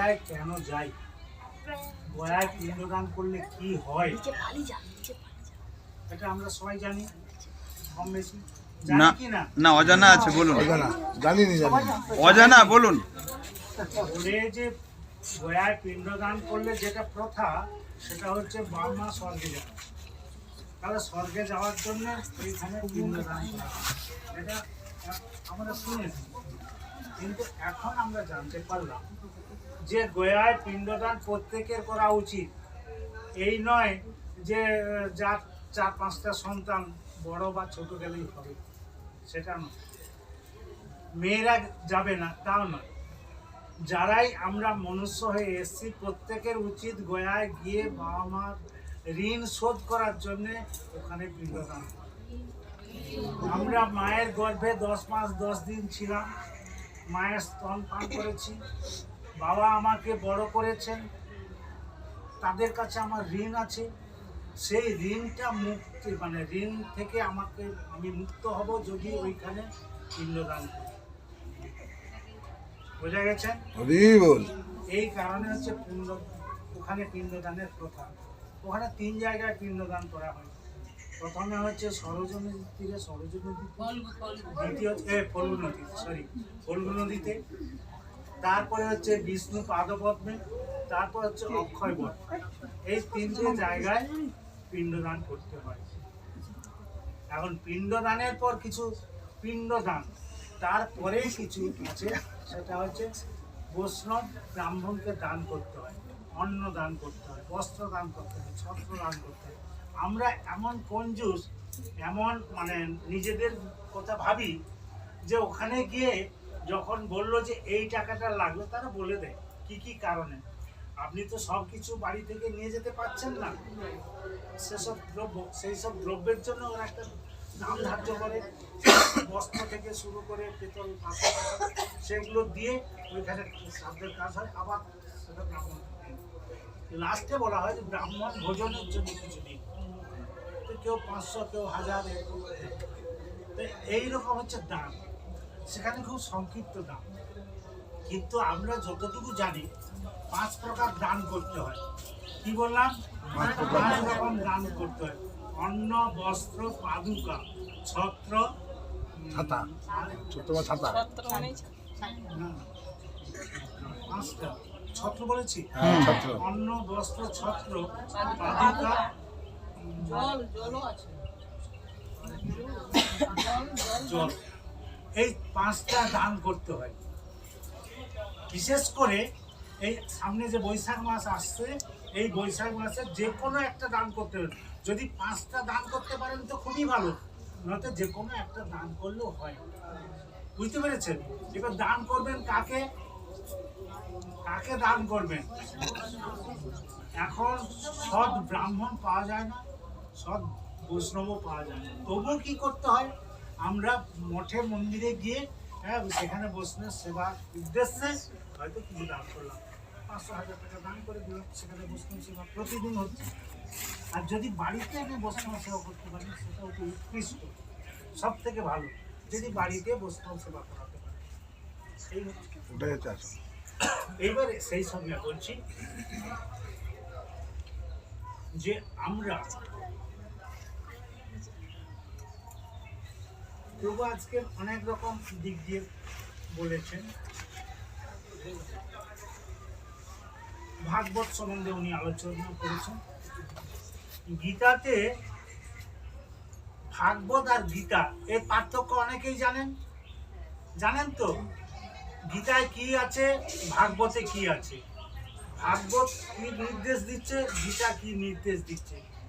গয়ায় কেন যাই? গয়ায় পিণ্ডদান করলে কি হয়? এটা আমরা সবাই জানি। কম বেশি। না জানি না? না অজানা আছে বলুন। অজানা জানি জানি নি। অজানা বলুন। ওরে যে গয়ায় পিণ্ডদান করলে যেটা প্রথা সেটা হচ্ছে বাবা মা স্বর্গে যাওয়া। তাহলে স্বর্গে যাওয়ার জন্য এইখানে পিণ্ডদান করা। এটা আমরা শুনেছি। কিন্তু এখন আমরা জানতে পারলাম যে গয়ায় পিণ্ডদান প্রত্যেকের করা উচিত। এই নয় যে, যার চার পাঁচটা সন্তান বড় বা ছোট গেলেই হবে, সেটা নয়। মেয়েরা যাবে না, তাও নয়। যারাই আমরা মনুষ্য হয়ে এসছি, প্রত্যেকের উচিত গয়ায় গিয়ে বাবা মার ঋণ শোধ করার জন্য ওখানে পিণ্ডদান আমরা মায়ের গর্ভে দশ মাস দশ দিন ছিলাম, মায়ের স্তন পান করেছি। বাবা আমাকে বড় করেছেন। তাদের কাছে আমার ঋণ আছে। সেই ঋণটা মুক্তি মানে ঋণ থেকে আমাকে আমি মুক্ত হব যদি ওইখানে পিণ্ডদান করি। বোঝা গেছে? হরি বল এই কারণে হচ্ছে পিণ্ড ওখানে পিণ্ডদানের প্রথা। ওখানে তিন জায়গায় পিণ্ডদান করা হয়। প্রথমে হচ্ছে সরোজনী তীরে সরোজনী দ্বিতীয় এ ফল্গু নদী সরি ফল্গু নদীতে। তারপরে হচ্ছে বিষ্ণু পাদপদ্মে, তারপর হচ্ছে অক্ষয় বট। এই তিনটে জায়গায় পিণ্ডদান করতে হয়। এখন পিণ্ডদানের পর কিছু পিণ্ডদান, তারপরেই কিছু আছে, সেটা হচ্ছে বৈষ্ণব ব্রাহ্মণকে দান করতে হয়, অন্ন দান করতে হয়, বস্ত্র দান করতে হয়, ছত্র দান করতে হয়। আমরা এমন কঞ্জুস এমন মানে নিজেদের কথা ভাবি যে ওখানে গিয়ে যখন বলল যে এই টাকাটা লাগল, তারা বলে দেয়, কি কি কারণে? আপনি তো সব কিছু বাড়ি থেকে নিয়ে যেতে পারছেন না। সেসব দ্রব্য সেই সব দ্রব্যের জন্য ওরা একটা দাম ধার্য করে। বস্ত্র থেকে শুরু করে পেতল সেগুলো দিয়ে ওইখানে শ্রাদ্ধের কাজ হয়, আবার সেটা ব্রাহ্মণ। লাস্টে বলা হয় যে ব্রাহ্মণ ভোজনের জন্য কিছু দিন কেউ পাঁচশো, কেউ হাজার। তো এইরকম হচ্ছে দাম। সেখানে খুব সংক্ষিপ্ত দাম। কিন্তু আমরা যতটুকু জানি পাঁচ প্রকার দান করতে হয়। কি বললাম? পাঁচ রকম দান করতে হয়। অন্ন বস্ত্র পাদুকা ছত্র ছাতা। পাঁচটা। ছত্র বলেছি? হ্যাঁ অন্ন বস্ত্র ছত্র পাদুকা জল আছে। জল। এই পাঁচটা দান করতে হয়। বিশেষ করে এই সামনে যে বৈশাখ মাস আসছে, এই বৈশাখ মাসে যে কোনো একটা দান করতে হবে যদি পাঁচটা দান করতে পারেন তো খুবই ভালো, নয়তো যে কোনো একটা দান করলেও হয়। বুঝতে পেরেছেন? এবার দান করবেন কাকে? কাকে দান করবেন? এখন সৎ ব্রাহ্মণ পাওয়া যায় না, সৎ বৈষ্ণবও পাওয়া যায় না। তবুও কি করতে হয়? আমরা মঠে মন্দিরে গিয়ে হ্যাঁ সেখানে বৈষ্ণব সেবা উদ্দেশ্যে হয়তো কিছু দান করলাম। পাঁচশো হাজার টাকা দান করে দিলাম সেখানে বৈষ্ণব সেবা। প্রতিদিন হচ্ছে। আর যদি বাড়িতে আমি বৈষ্ণব সেবা করতে পারি সেটা তো উৎকৃষ্ট সব থেকে ভালো। যদি বাড়িতে বৈষ্ণব সেবা করাতে পারি। এই হচ্ছে। হচ্ছে এইবার সেই সঙ্গে বলছি যে আমরা প্রভু আজকে অনেক রকম দিক দিয়ে বলেছেন। ভাগবত সম্বন্ধে উনি আলোচনা করেছেন। গীতাতে ভাগবত আর গীতা, এর পার্থক্য অনেকেই জানেন। জানেন তো? গীতায় কি আছে, ভাগবতে কি আছে? ভাগবত কি নির্দেশ দিচ্ছে, গীতা কি নির্দেশ দিচ্ছে?